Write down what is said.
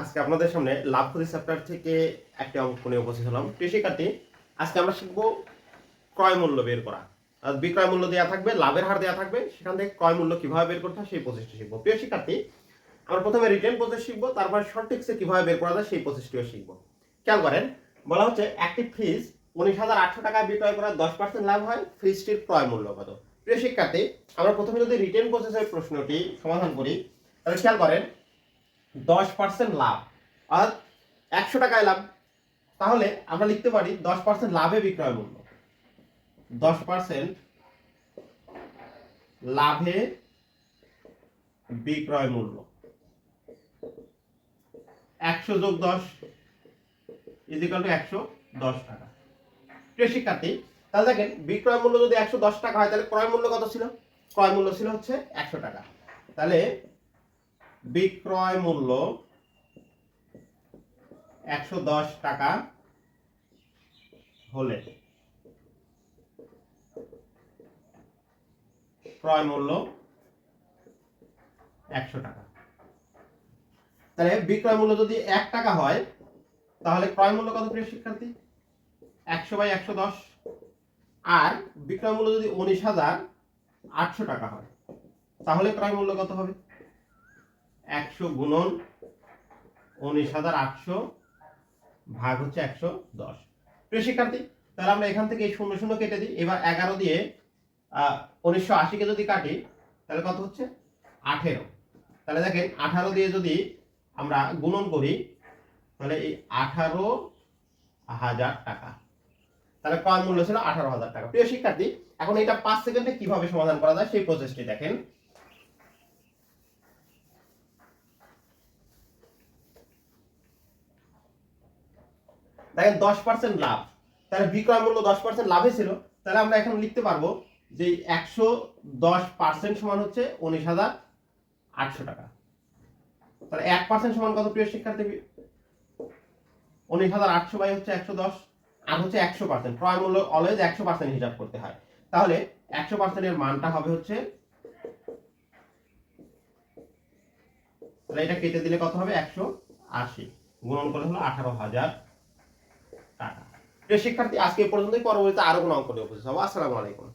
আজকে আপনাদের সামনে লাভ ক্ষতি চ্যাপ্টার থেকে একটি অঙ্ক নিয়ে উপস্থিত হলাম। শিক্ষার্থী আজকে আমরা শিখব ক্রয় মূল্য বের করা। বিক্রয় মূল্য দেওয়া থাকবে, লাভের হার দেওয়া থাকবে, সেখান থেকে ক্রয় মূল্য কীভাবে বের করতে হয় সেই প্রসেসটা শিখব। প্রিয় শিক্ষার্থী, আমরা প্রথমে রিটার্ন প্রসেস শিখব, তারপর শর্ট টেক্সে কীভাবে বের করা যায় সেই প্রসেসটিও শিখব। খেয়াল করেন, বলা হচ্ছে একটি ফ্রিজ উনিশ হাজার আটশো টাকায় বিক্রয় করার দশ পার্সেন্ট লাভ হয় ফ্রিজটির ক্রয় মূল্য কত? প্রিয় শিক্ষার্থী, আমরা প্রথমে যদি রিটার্ন প্রসেসের প্রশ্নটি সমাধান করি, তাহলে খেয়াল করেন দশ পার্সেন্ট লাভ। আর একশো টাকায় লাভ। তাহলে আমরা লিখতে পারি দশ পার্সেন্ট লাভে বিক্রয় মূল্য। দশ পার্সেন্ট লাভে বিক্রয় মূল্য। একশো যোগ দশ ইজিকাল টু একশো দশ টাকা। প্রিয় শিক্ষার্থী, তাহলে দেখেন বিক্রয় মূল্য যদি একশো দশ টাকা হয়, তাহলে ক্রয় মূল্য কত ছিল? ক্রয় মূল্য ছিল হচ্ছে একশো টাকা। তাহলে বিক্রয় মূল্য একশো দশ টাকা হলে। ক্রয় মূল্য একশো টাকা। তাহলে বিক্রয় মূল্য যদি এক টাকা হয়, তাহলে ক্রয় মূল্য কত প্রিয় শিক্ষার্থী? একশো বাই একশো দশ। আর বিক্রয় মূল্য যদি উনিশ হাজার আটশো টাকা হয়, তাহলে ক্রয় মূল্য কত হবে? একশো গুণন উনিশ হাজার আটশো ভাগ হচ্ছে একশো দশ। প্রিয় শিক্ষার্থী, তাহলে আমরা এখান থেকে শূন্য শূন্য কেটে দিই। এবার এগারো দিয়ে উনিশশো আশিকে যদি কাটি, তাহলে কত হচ্ছে? আঠেরো। তাহলে দেখেন, আঠারো দিয়ে যদি আমরা গুণন করি, তাহলে এই আঠারো হাজার টাকা। তাহলে ক্রয় মূল্য ছিল আঠারো হাজার টাকা। প্রিয় শিক্ষার্থী, এখন এটা পাঁচ সেকেন্ডে কীভাবে সমাধান করা যায় সেই প্রসেসটি দেখেন। দেখেন দশ পার্সেন্ট লাভ। তাহলে বিক্রয় মূল্য দশ পার্সেন্ট লাভে ছিল। তাহলে আমরা এখন লিখতে পারব যে একশো দশ পার্সেন্ট সমান হচ্ছে উনিশ হাজার আটশো টাকা। তাহলে এক পার্সেন্ট সমান কত প্রিয় শিক্ষার্থী? উনিশ হাজার আটশো বাই হচ্ছে একশো দশ, আর হচ্ছে একশো পার্সেন্ট ক্রয় মূল্য অলওয়েজ একশো পার্সেন্ট হিসাব করতে হয়। তাহলে একশো পার্সেন্টের মানটা হবে হচ্ছে, তাহলে এটা কেটে দিলে কত হবে? একশো আশি। গুণন করে হলো আঠারো হাজার। টাকা প্রিয় শিক্ষার্থী আজকে পর্যন্তই পরবর্তীতে আরও কোনো অঙ্ক নিয়ে উপস্থিত হব আসসালামু আলাইকুম